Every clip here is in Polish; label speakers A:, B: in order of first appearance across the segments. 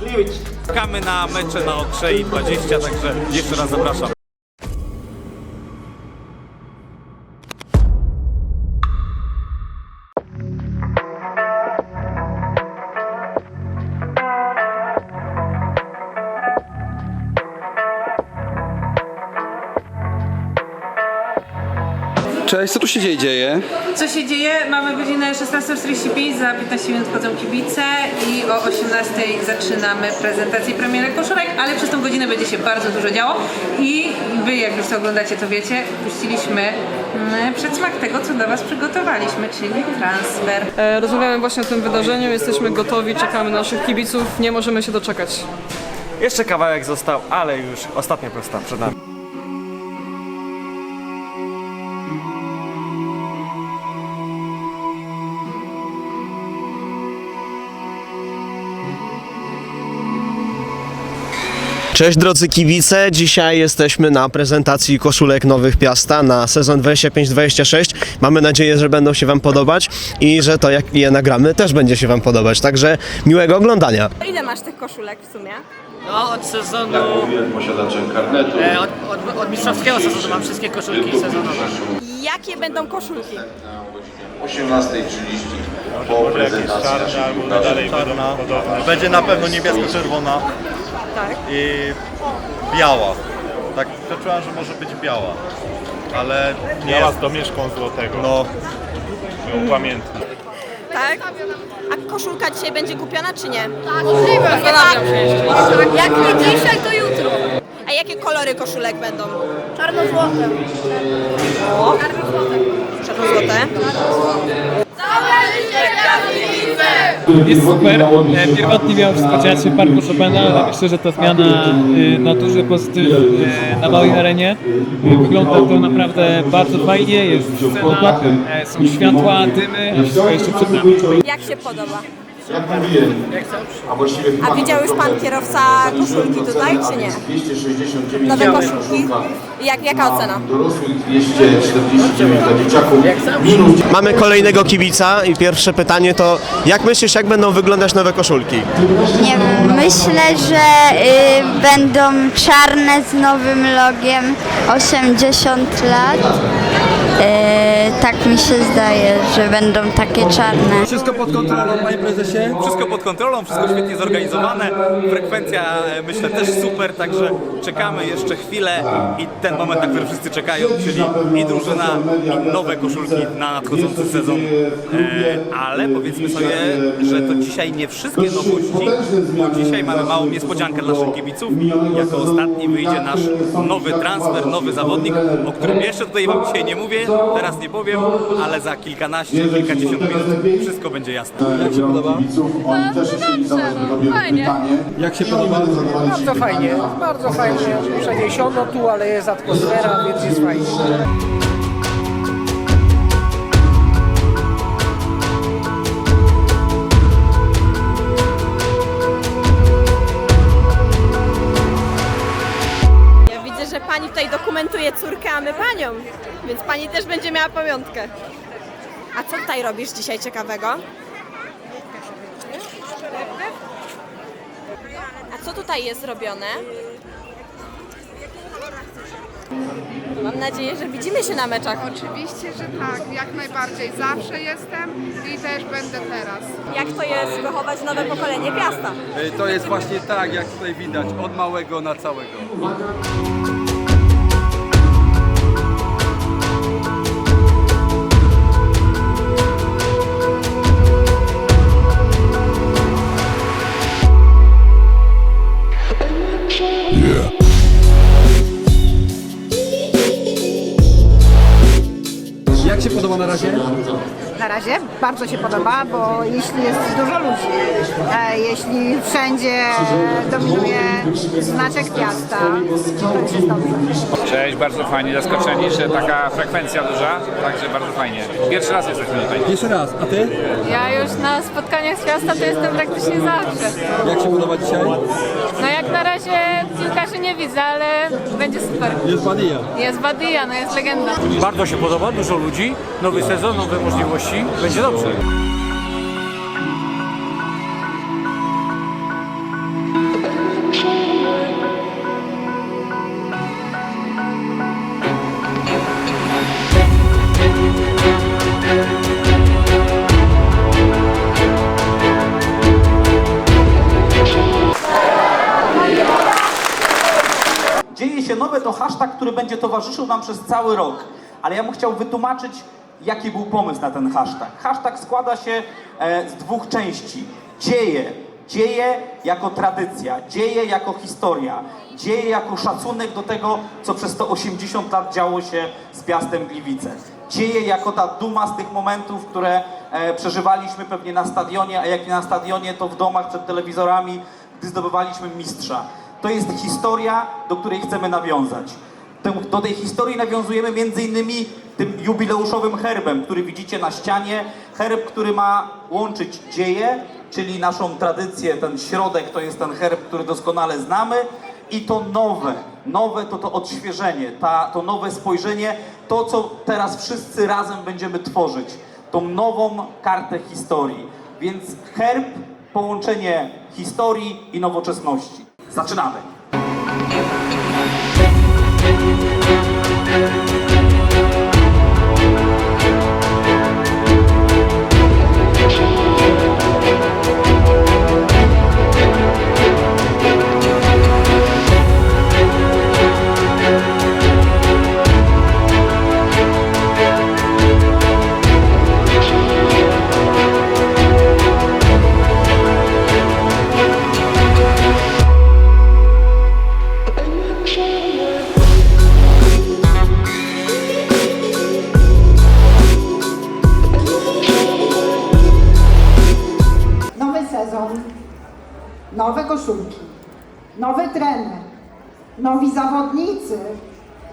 A: Gliwice.
B: Czekamy na mecze na Okrzei 20, także jeszcze raz zapraszam.
C: Cześć, co tu się dzieje? dzieje?
D: Co się dzieje? Mamy godzinę 16.45, za 15 minut wchodzą kibice i o 18.00 zaczynamy prezentację premiery koszulek, ale przez tą godzinę będzie się bardzo dużo działo i wy jak już to oglądacie to wiecie, puściliśmy mm, przedsmak tego, co dla was przygotowaliśmy, czyli transfer.
E: E, Rozmawiamy właśnie o tym wydarzeniu, jesteśmy gotowi, czekamy na naszych kibiców, nie możemy się doczekać.
F: Jeszcze kawałek został, ale już ostatnia prosta przed nami.
G: Cześć drodzy kibice, dzisiaj jesteśmy na prezentacji koszulek Nowych Piasta na sezon 25-26. Mamy nadzieję, że będą się Wam podobać i że to jak je nagramy też będzie się Wam podobać, także miłego oglądania.
H: Ile masz tych koszulek w sumie?
I: No, od sezonu. E, od, od, od mistrzowskiego sezonu mam wszystkie koszulki sezonowe.
H: Jakie będą koszulki?
J: 18.30 po prezentacji naszych piłkarzy.
F: Będzie na pewno niebiesko-czerwona
H: Tak.
F: i biała. Tak przeczułem, że może być biała, ale nie
K: Biała
F: jest.
K: z domieszką złotego.
F: No,
K: Upamiętna.
H: Tak? A koszulka dzisiaj będzie kupiona czy nie?
E: Zastanawiam się jeszcze.
H: Jak nie dzisiaj, to jutro. A jakie kolory koszulek będą? Czarno-złote. O? Czarno-złote.
K: Jest super. E, Pierwotnie wszystko dziać się w Parku Chopina, ale myślę, że ta zmiana e, na duży pozytyw e, na małej arenie. Wygląda to naprawdę bardzo fajnie, jest scena, są światła, dymy, a wszystko jeszcze przed nami.
H: Jak się podoba?
J: Jak mówiłem, a właściwie
H: A widział już pan kierowca koszulki tutaj, czy nie?
J: 269
H: Nowe koszulki? Jak, jaka ocena?
J: dorosłych 249 dla dzieciaków. Minus
G: Mamy kolejnego kibica i pierwsze pytanie to jak myślisz, jak będą wyglądać nowe koszulki?
L: Nie wiem, myślę, że y, będą czarne z nowym logiem 80 lat. Y, tak mi się zdaje, że będą takie czarne.
C: Wszystko pod kontrolą, panie prezesie?
B: Wszystko pod kontrolą, wszystko świetnie zorganizowane. Frekwencja e, myślę też super, także czekamy jeszcze chwilę i ten moment, na który wszyscy czekają, czyli i drużyna, i nowe koszulki na nadchodzący sezon. E, ale powiedzmy sobie, że to dzisiaj nie wszystkie nowości, bo dzisiaj mamy małą niespodziankę dla naszych kibiców. Jako ostatni wyjdzie nasz nowy transfer, nowy zawodnik, o którym jeszcze tutaj wam dzisiaj nie mówię, teraz nie powiem, ale za kilkanaście, kilkadziesiąt minut wszystko będzie jasne.
C: Jak się podoba?
J: Oni też chcieli zadać tobie pytanie.
C: Jak się podoba?
I: Bardzo fajnie, bardzo fajnie. Przeniesiono tu, ale jest atmosfera, więc jest fajnie.
H: Córkę, a my panią. Więc pani też będzie miała pamiątkę. A co tutaj robisz dzisiaj ciekawego? A co tutaj jest robione? Mam nadzieję, że widzimy się na meczach.
L: Oczywiście, że tak, jak najbardziej. Zawsze jestem i też będę teraz.
H: Jak to jest wychować nowe pokolenie Piasta?
C: E, To jest właśnie tak, jak tutaj widać, od małego na całego. Razie
L: bardzo się podoba, bo jeśli jest dużo ludzi, e, jeśli wszędzie dominuje znaczek Piasta, to już jest dobrze.
K: Cześć, bardzo fajnie, zaskoczeni, że taka frekwencja duża, także bardzo fajnie. Pierwszy raz jesteśmy tutaj.
C: Jeszcze raz, a ty?
E: Ja już na spotkaniach z miasta to jestem praktycznie zawsze.
C: Jak się podoba dzisiaj?
E: No jak na razie piłkarzy nie widzę, ale będzie super.
C: Jest Badia.
E: Jest Badia, no jest legenda.
I: Bardzo się podoba, dużo ludzi, nowy sezon, nowe możliwości, będzie dobrze.
B: Który będzie towarzyszył nam przez cały rok. Ale ja bym chciał wytłumaczyć, jaki był pomysł na ten hashtag. Hashtag składa się e, z dwóch części. Dzieje. Dzieje jako tradycja, dzieje jako historia, dzieje jako szacunek do tego, co przez te 80 lat działo się z Piastem Gliwice. Dzieje jako ta duma z tych momentów, które e, przeżywaliśmy pewnie na stadionie, a jak nie na stadionie, to w domach przed telewizorami, gdy zdobywaliśmy mistrza. To jest historia, do której chcemy nawiązać. Do tej historii nawiązujemy między innymi tym jubileuszowym herbem, który widzicie na ścianie. Herb, który ma łączyć dzieje, czyli naszą tradycję, ten środek to jest ten herb, który doskonale znamy i to nowe, nowe to to odświeżenie, ta, to nowe spojrzenie, to co teraz wszyscy razem będziemy tworzyć, tą nową kartę historii. Więc herb, połączenie historii i nowoczesności. Zaczynamy.
M: Nowy nowe koszulki, nowy trener, nowi zawodnicy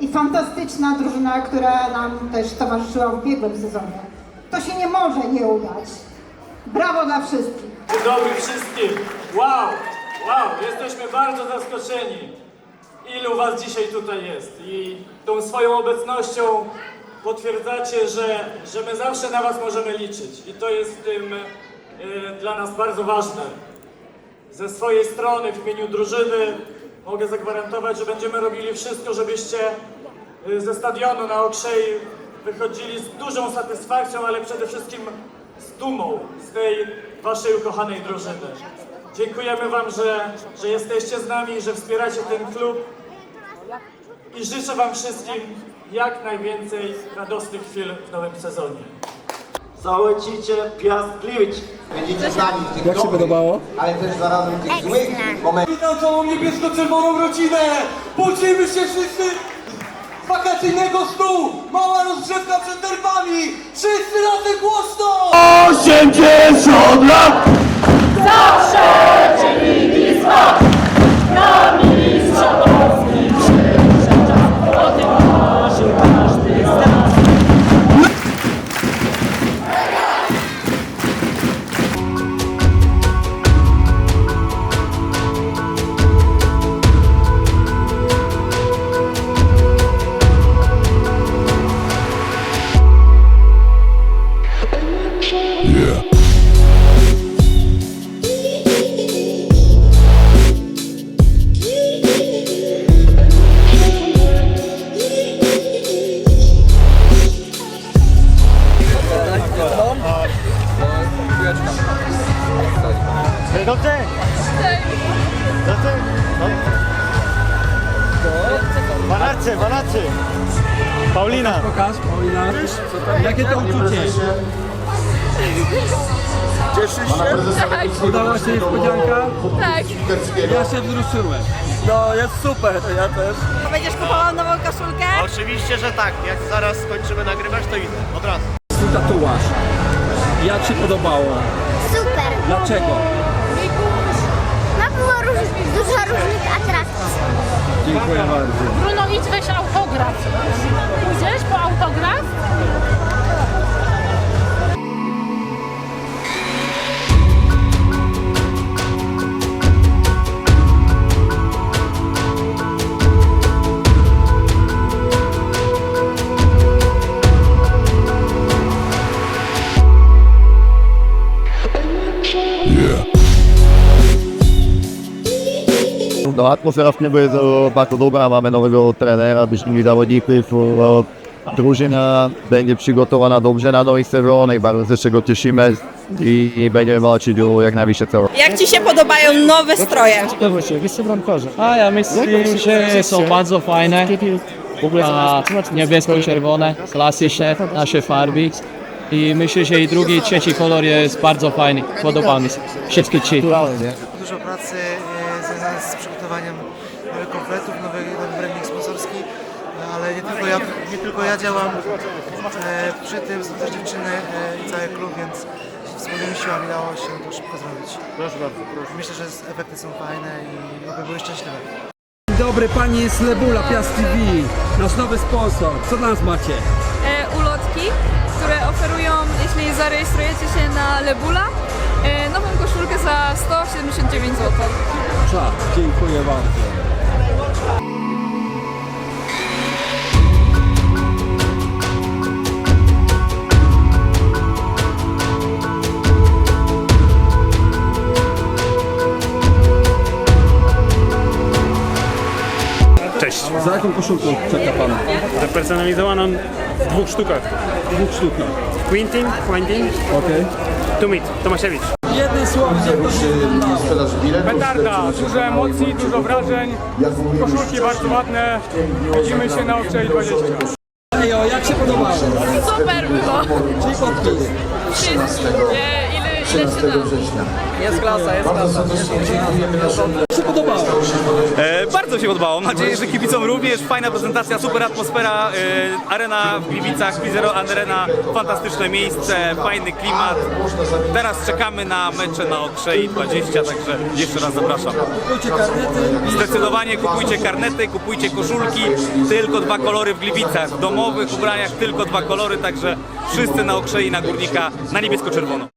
M: i fantastyczna drużyna, która nam też towarzyszyła w ubiegłym sezonie. To się nie może nie udać. Brawo dla wszystkich.
N: Dzień dobry wszystkim. Wow, wow, jesteśmy bardzo zaskoczeni, ilu was dzisiaj tutaj jest. I tą swoją obecnością potwierdzacie, że, że my zawsze na was możemy liczyć. I to jest w tym y, dla nas bardzo ważne. Ze swojej strony, w imieniu drużyny, mogę zagwarantować, że będziemy robili wszystko, żebyście y, ze stadionu na Okrzej wychodzili z dużą satysfakcją, ale przede wszystkim z dumą z tej waszej ukochanej drużyny. Dziękujemy wam, że, że jesteście z nami, że wspieracie ten klub i życzę wam wszystkim jak najwięcej radosnych chwil w nowym sezonie. Załecicie Piast Gliwice.
J: Będziecie znani w tych Jak się podobało? Ale też zarazem tych złych momentów.
N: Witam całą niebiesko-czerwoną rodzinę! Poczujmy się wszyscy z wakacyjnego snu! Mała rozgrzewka przed derbami! Wszyscy razem głośno!
J: 80 lat!
N: Banacy,
C: Udała się niespodzianka?
J: Tak.
C: Ja się wzruszyłem. No, jest super, to ja też.
H: Będziesz kupował nową koszulkę?
G: Oczywiście, że tak. Jak zaraz skończymy nagrywać, to idę. Od razu.
C: Tu tatuaż. Jak się podobało?
L: Super.
C: Dlaczego?
L: No było róż, dużo różnych atrakcji.
C: Dziękuję bardzo.
J: Bruno, idź weź autograf. Pójdziesz po autograf?
F: No atmosfera w klubie jest e, bardzo dobra, mamy nowego trenera, wyślili zawodników, e,
O: drużyna będzie przygotowana dobrze na nowy sezon i bardzo się czego cieszymy i, i będziemy walczyć o jak najwyższe cele.
H: Jak Ci się podobają nowe stroje?
P: Oczywiście, bramkarze. A ja myślę, że są bardzo fajne. A, niebiesko-czerwone, klasyczne, nasze farby. I myślę, że i drugi, i trzeci kolor jest bardzo fajny. Podoba mi się. Wszystkie trzy.
Q: Dużo pracy e, związanej z przygotowaniem nowych kompletów, nowy, nowy branding sponsorski, ale nie tylko ja, nie tylko ja działam e, przy tym, są też dziewczyny e, i cały klub, więc wspólnymi siłami dało się to szybko zrobić. Proszę bardzo. Myślę, że efekty są fajne i oby były szczęśliwe.
C: Dzień dobry, pani jest Lebula, Piast TV, nasz nowy sponsor. Co dla nas macie?
E: Które oferują, jeśli zarejestrujecie się na Lebula, e, nową koszulkę za 179 zł.
C: Czas, dziękuję bardzo. Jaką koszulką czeka pan?
R: Zapersonalizowaną w dwóch sztukach.
C: Dwóch sztukach.
R: Quintin, Quentin,
C: Okej.
R: Tumit, Tomasiewicz.
C: Jednym słowem, się
R: Petarda, dużo emocji, dużo wrażeń, koszulki bardzo ładne, widzimy się na Okrzej 20.
C: Ejo, jak się podobało?
E: Super było!
C: Czyli podpis.
E: Wszyscy, e, ile, ile się da.
C: Jest klasa, jest klasa. Jak się podobało?
B: E, bardzo się podobało. Mam nadzieję, że kibicom również. Fajna prezentacja, super atmosfera. E, arena w Gliwicach, Pizero Arena, fantastyczne miejsce, fajny klimat. Teraz czekamy na mecze na Okrzei 20, także jeszcze raz zapraszam.
C: Kupujcie karnety.
B: Zdecydowanie kupujcie karnety, kupujcie koszulki, tylko dwa kolory w Gliwicach. W domowych ubraniach tylko dwa kolory, także wszyscy na Okrzei, na Górnika, na niebiesko-czerwono.